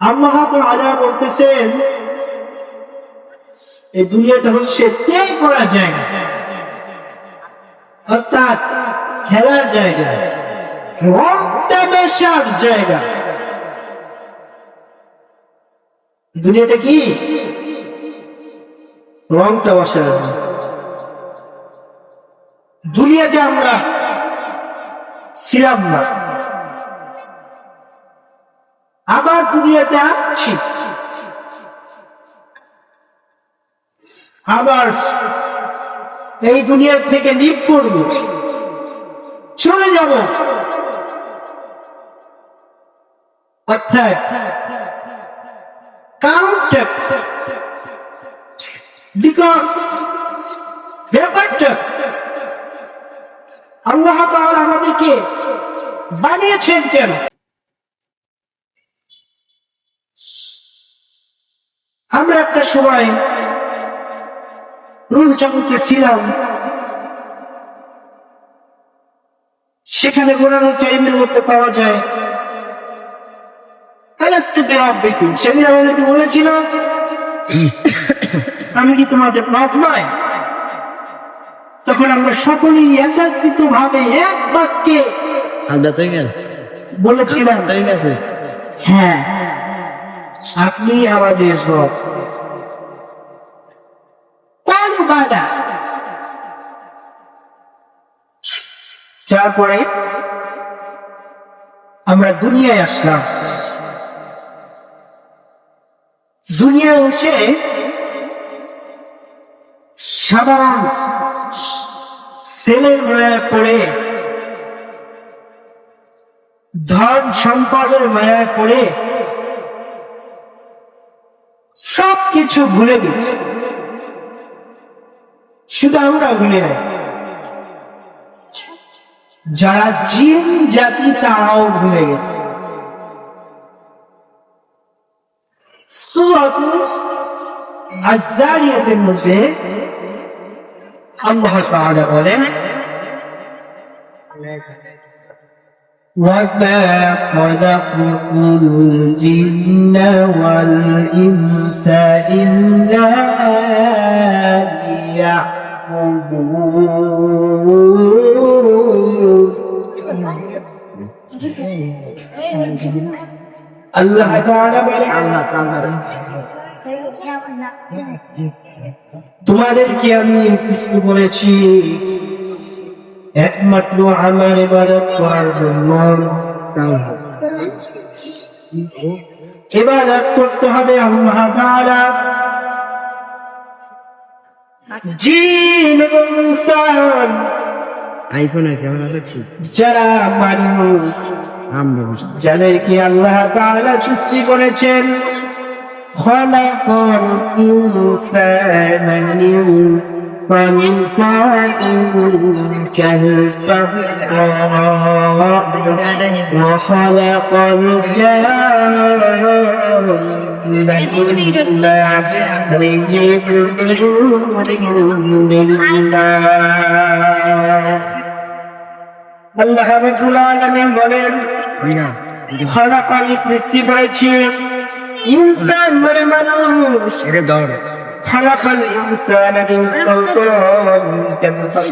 আল্লাহ আলা বলতেছেন, এই দুনিয়াটা হচ্ছে ত্যাগ করার জায়গা। অর্থাৎ খেলার জায়গা রং তামাশার জায়গা। দুনিয়াটা কি? রং তামাশার। দুনিয়াতে আমরা ছিলাম না। দুনিয়াতে আসছি। আবার এই দুনিয়া থেকে লিপ করব। চলে যাব। অর্থাৎ কারণটা বিকজ ব্যাপারটা আল্লাহ তাআলা আমাদেরকে বানিয়েছেন কেন? আমরা একটা সময় রুহ জগতে ছিলাম। সেখানে কোরআন টাইমের মধ্যে পাওয়া যায়। আলাস্তে বেরাব্বিকুম সেদিন আমাদেরকে বলেছিল? আমি কি তোমাদের রব নয়? তখন আমরা সকলেই একত্রিত ভাবে এক বাক্যে বলেছিলাম। হ্যাঁ। আপনি আমাদের সব তারপরে আমরা দুনিয়ায় আসলাম। দুনিয়া এসে সাবান ছেলের মায়া পড়ে, ধন সম্পদের মায়া করে কিছু ভুলে গেছি শুধু আমরা ভুলে নাই যারা জিন জাতি তারাও ভুলে গেছে সূরাতুল আজ-জারিয়াতের মধ্যে আল্লাহ তাআলা বলেন وما خلقت الجن والإنس إلا ليعبدون আল্লাহ তাআলা বলেন আল্লাহ সাল্লাহ তোমাদেরকে আমি সৃষ্টি করেছি একমাত্র আমার ইবাদত করার জন্য ইবাদত করতে হবে আল্লাহ তাআলা জিন এবং ইনসান আইফোনের ক্যামেরা দেখছি যারা মানুষ আমরা বসে যাদেরকে আল্লাহ তাআলা সৃষ্টি করেছেন خلق الإنسان من فمثال كالفخار وخلق الجان من الله আল্লাহ রাব্বুল আলামিন বলেন না খলাকালি সৃষ্টি করেছি ইনসান মানে মানুষ এটা দর خلق الإنسان من صلصال كالفخار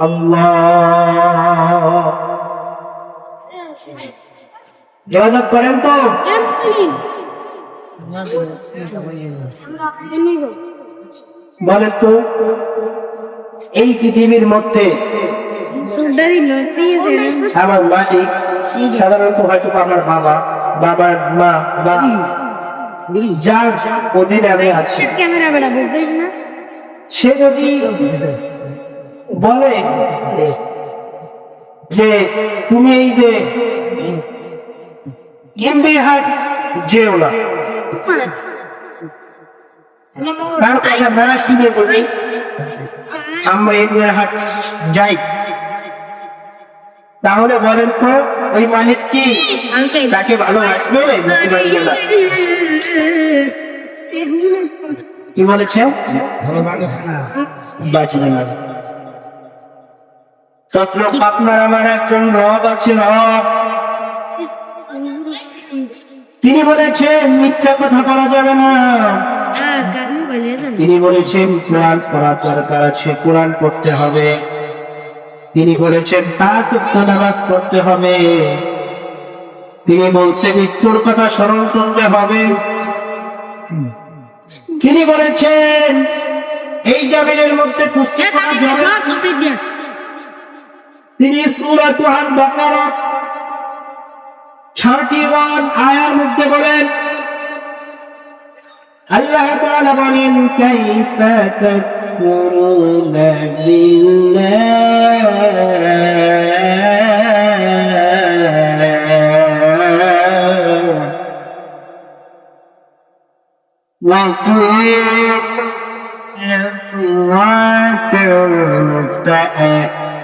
আল্লাহ। ইবাদত করেন তো। বলে তো এই পৃথিবীর মধ্যে আমার সাধারণত হয়তো আমার বাবা বাবার মা বা যার অধীনে আমি আছি। সে যদি বলে যে তুমি এই যে গিম্বির হাট যেও না। তার কথা বেড়া শুনে বলি আমরা এদিকে হাট যাই। তাহলে বলেন তো ওই মালিক কি তাকে ভালোবাসবে? না? কি বলেছে? বাঁচবে না। আপনার আমার একজন রব আছে রব তিনি বলেছেন মিথ্যা কথা বলা যাবে না। তিনি বলেছেন কোরআন পড়া দরকার আছে কোরআন পড়তে হবে। তিনি বলেছেন পাঁচ ওয়াক্ত নামাজ পড়তে হবে। তিনি বলছেন মৃত্যুর কথা স্মরণ করতে হবে। তিনি বলেছেন এই জামিনের মধ্যে। তিনি সুরাত বাংলার ছয়টি ওয়ান আয়ার মধ্যে বলেন, আল্লাহ তাআলা বলেন, কাইফা তাকফুরুনা বিল্লাহ ওয়া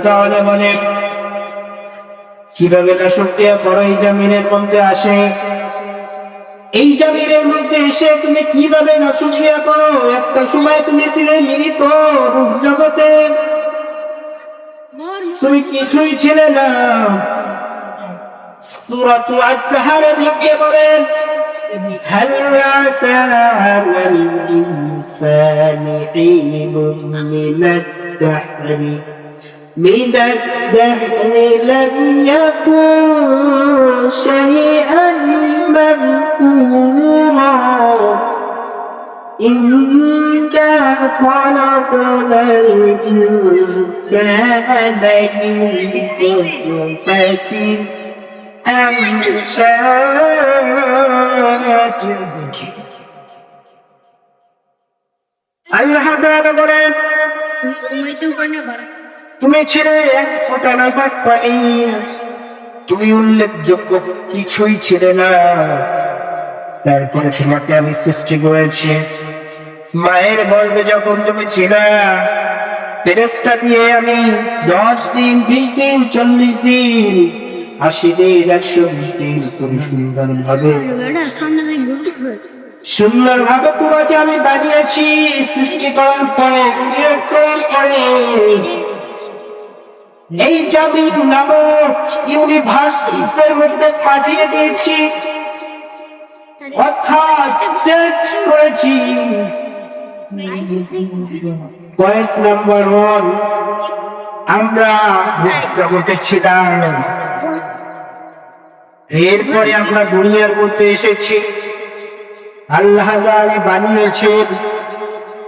আল্লাহ তাআলা বলেন কিভাবে না শুকরিয়া করো এই জামিনের মধ্যে আসে এই জামিনের মধ্যে এসে তুমি কিভাবে না শুকরিয়া করো একটা সময় তুমি ছিলে মিলিত রূপ জগতে তুমি কিছুই ছিলে না সূরাতু আত-তাহারের মধ্যে বলেন هل أتى على الإنسان حين من الدهر من الدهر لم يكن شيئا مذكورا إنا خلقنا الإنسان من نطفة أمشاج الله تعالى قرآن তুমি ছেড়ে এক ফোঁটা নাপাক পানি তুমি উল্লেখযোগ্য কিছুই ছেড়ে না। তারপরে তোমাকে আমি সৃষ্টি করেছি। মায়ের গর্ভে যখন তুমি ছিলে ফেরেস্তা দিয়ে আমি দশ দিন, বিশ দিন, চল্লিশ দিন, আশি দিন, একশো বিশ দিন তুমি সুন্দর ভাবে সুন্দর ভাবে তোমাকে আমি বানিয়েছি। সৃষ্টি করার পরে করার পরে এই জামিন নামক ইউনিভার্সিটির মধ্যে পাঠিয়ে দিয়েছি। অর্থাৎ সেট করেছি। পয়েন্ট নাম্বার ওয়ান আমরা জগতে ছিলাম। এরপরে আমরা দুনিয়ার মধ্যে এসেছি। আল্লাহ বানিয়েছেন,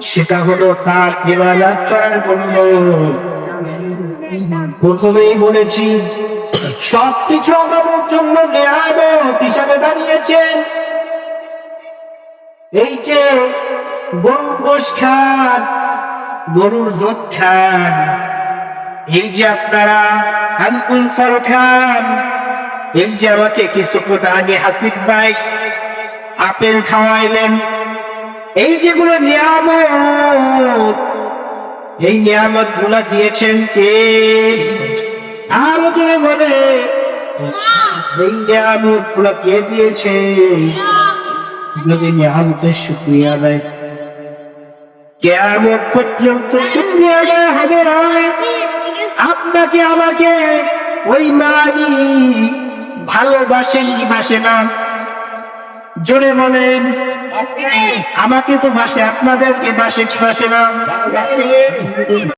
সেটা হলো তার ইবাদত করার জন্য। প্রথমেই বলেছি, সবকিছু আমাদের জন্য নেয়ামত হিসাবে দাঁড়িয়েছেন এই যে গরু খান গরুর দুধ খান এই যে আপনারা আঙ্কুল ফল খান এই যে আমাকে কিছুক্ষণ আগে হাসিফ ভাই আপেল খাওয়াইলেন, এই যেগুলো নিয়ামত এই নিয়ামতগুলা দিয়েছেন কে? আরও বলে, এই নিয়ামতগুলা কে দিয়েছে যদি নিয়ামতের শুক্রিয়া পর্যন্ত শুক্রিয়া হবে আপনাকে, আমাকে ওই মানি ভালোবাসেন কি বাসে না? জোরে বলেন আমাকে তো বাসে আপনাদেরকে কি বাসে না